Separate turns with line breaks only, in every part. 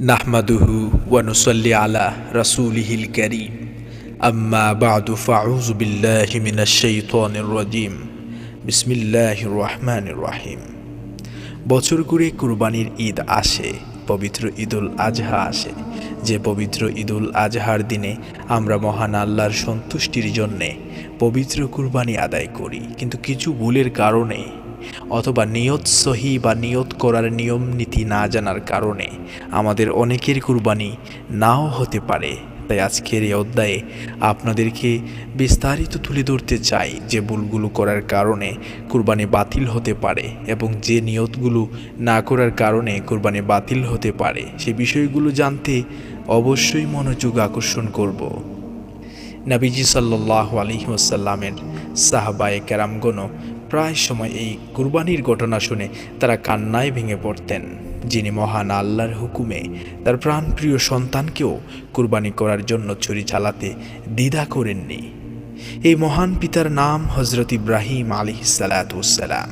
নাহমাদুহু ওয়ানুসল্লি আলা রাসূলিহিল কারীম আম্মা বা'দু ফাউযু বিল্লাহি মিনাশ শাইতানির রাজীম বিসমিল্লাহির রহমানির রহিম বছর ঘুরে কুরবানির ঈদ আসে, পবিত্র ঈদুল আজহা আসে। যে পবিত্র ঈদুল আজহার দিনে আমরা মহান আল্লাহর সন্তুষ্টির জন্যে পবিত্র কুরবানি আদায় করি। কিন্তু কিছু ভুলের কারণে অথবা নিয়ত সহি বা নিয়ত করার নিয়ম নীতি না জানার কারণে আমাদের অনেকের কুরবানি নাও হতে পারে। তাই আজকের এই অধ্যায়ে আপনাদেরকে বিস্তারিত তুলে ধরতে চাই যে ভুলগুলো করার কারণে কুরবানি বাতিল হতে পারে এবং যে নিয়তগুলো না করার কারণে কুরবানি বাতিল হতে পারে সে বিষয়গুলো জানতে অবশ্যই মনোযোগ আকর্ষণ করব। নাবিজি সাল্লাহ আলহিমসাল্লামের সাহাবায়ে কেরামগণও প্রায় সময় এই কুরবানির ঘটনা শুনে তারা কান্নায় ভেঙে পড়তেন। যিনি মহান আল্লাহর হুকুমে তার প্রাণপ্রিয় সন্তানকেও কুরবানি করার জন্য ছুরি চালাতে দ্বিধা করেননি। এই মহান পিতার নাম হজরত ইব্রাহিম আলিহিসালাতুসাল্লাম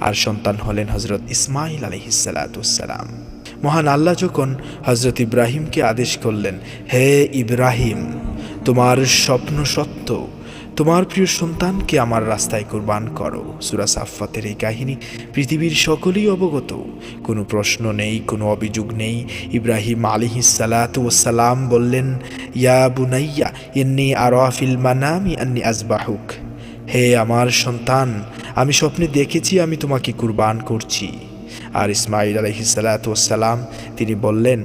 আর সন্তান হলেন হজরত ইসমাইল আলিহিসালাতুসাল্লাম মহান আল্লাহ যখন হজরত ইব্রাহিমকে আদেশ করলেন, হে ইব্রাহিম, তোমার স্বপ্ন সত্য তোমার প্রিয় সন্তানকে আমার রাস্তায় কোরবান করো। সুরা সাফাতের এই কাহিনী পৃথিবীর সকলেই অবগত। কোনো প্রশ্ন নেই, কোনো অভিযোগ নেই। ইব্রাহিম আলিহি সালাম বললেন, ইয়া বুনাইয়া এন্নি আরফিল মানামি আন্নি আজবাহুক হে আমার সন্তান, আমি স্বপ্নে দেখেছি আমি তোমাকে কুরবান করছি। আর ইসমাইল আলহি সালাম তিনি বললেন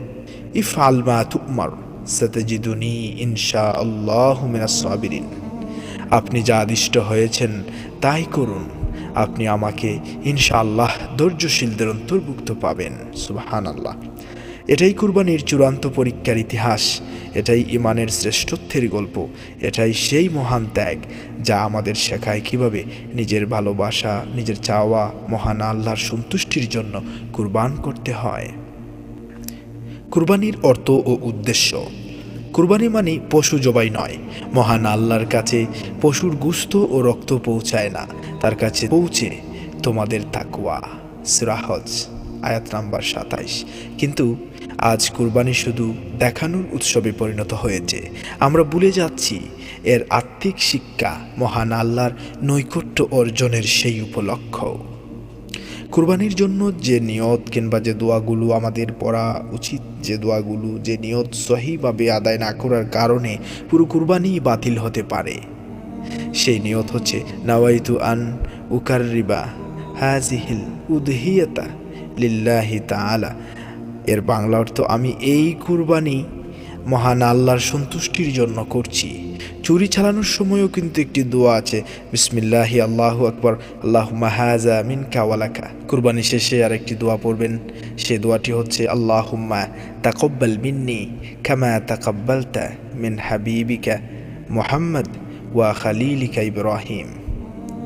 ইফ আলমা তুমার, সতজিদুনি ইনশা আল্লাহ মিনাস আপনি যা আদিষ্ট হয়েছেন তাই করুন। আপনি আমাকে ইনশাআল্লাহ ধৈর্যশীলদের অন্তর্ভুক্ত পাবেন। সুবাহান আল্লাহ এটাই কুরবানির চূড়ান্ত পরীক্ষার ইতিহাস। এটাই ইমানের শ্রেষ্ঠত্বের গল্প। এটাই সেই মহান ত্যাগ যা আমাদের শেখায় কীভাবে নিজের ভালোবাসা, নিজের চাওয়া, মহান আল্লাহর সন্তুষ্টির জন্য কুরবান করতে হয়। কুরবানির অর্থ ও উদ্দেশ্য কুরবানি মানে পশু জবাই নয়। মহান আল্লাহর কাছে পশুর গুস্ত ও রক্ত পৌঁছায় না। তার কাছে পৌঁছে তোমাদের তাকুয়া সিরাহজ আয়াত নাম্বার সাতাইশ। কিন্তু আজ কুরবানি শুধু দেখানোর উৎসবে পরিণত হয়েছে। আমরা ভুলে যাচ্ছি, এর আত্মিক শিক্ষা মহান আল্লাহর নৈকট্য অর্জনের সেই উপলক্ষ। কুরবানির জন্য যে নিয়ত কিংবা যে দোয়াগুলো আমাদের পড়া উচিত, যে দোয়াগুলো, যে নিয়ত সহিভাবে আদায় না করার কারণে পুরো কুরবানি বাতিল হতে পারে। সেই নিয়ত হচ্ছে, নাওয়াইতু আন উকার রিবা হাজিহিল উদহিয়তা লিল্লাহি তাআলা। এর বাংলা অর্থ, আমি এই কুরবানি মহান আল্লাহর সন্তুষ্টির জন্য করছি। চুরি চালানোর সময়ও কিন্তু একটি দোয়া আছে। বিসমিল্লাহি, আল্লাহ আকবর আল্লাহ মাহাজা মিন কাওয়ালাকা কুরবানি শেষে আর একটি দোয়া পড়বেন। সে দোয়াটি হচ্ছে আল্লাহ হুম্মা তাকব্বাল মিন্নি কামা তাকব্বালতা মিন হাবিবিকা মোহাম্মদ ওয়া খালিলিকা ইব্রাহিম।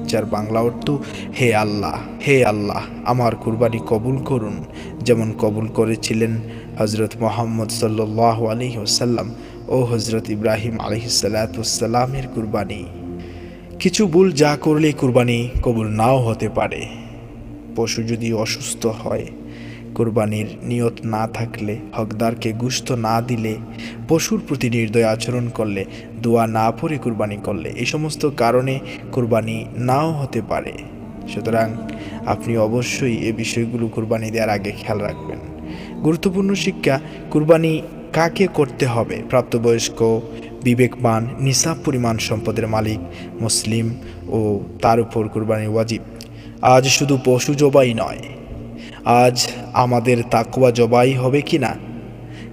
যার বাংলা অর্থ, হে আল্লাহ হে আল্লাহ, আমার কুরবানি কবুল করুন। যেমন কবুল করেছিলেন হজরত মোহাম্মদ সাল্লাহ আলী ওসাল্লাম ও হজরত ইব্রাহিম আলহিসাল্লাতুসাল্লামের কুরবানি। কিছু ভুল যা করলে কুরবানি কবুল নাও হতে পারে। পশু যদি অসুস্থ হয় কোরবানির নিয়ত না থাকলে, হকদারকে গুস্ত না দিলে, পশুর প্রতি নির্দয় আচরণ করলে, দোয়া না পড়ে কুরবানি করলে এই সমস্ত কারণে কোরবানি নাও হতে পারে। সুতরাং আপনি অবশ্যই এ বিষয়গুলো কুরবানি দেওয়ার আগে খেয়াল রাখবেন। গুরুত্বপূর্ণ শিক্ষা, কুরবানি কাকে করতে হবে? প্রাপ্তবয়স্ক, বিবেকবান, নিসাব পরিমাণ সম্পদের মালিক, মুসলিম ও তার উপর কুরবানি ওয়াজিব। আজ শুধু পশু জবাই নয় আজ আমাদের তাকুয়া জবাই হবে কি না?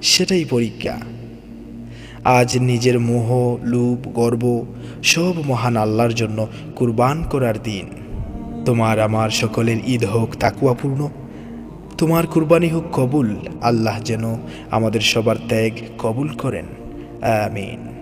সেটাই পরীক্ষা। আজ নিজের মোহ লুপ গর্ব সব মহান আল্লাহর জন্য কুরবান করার দিন। তোমার আমার সকলের ঈদ হোক তাকুয়াপূর্ণ তোমার কুরবানি হোক কবুল। আল্লাহ যেন আমাদের সবার ত্যাগ কবুল করেন। আমিন।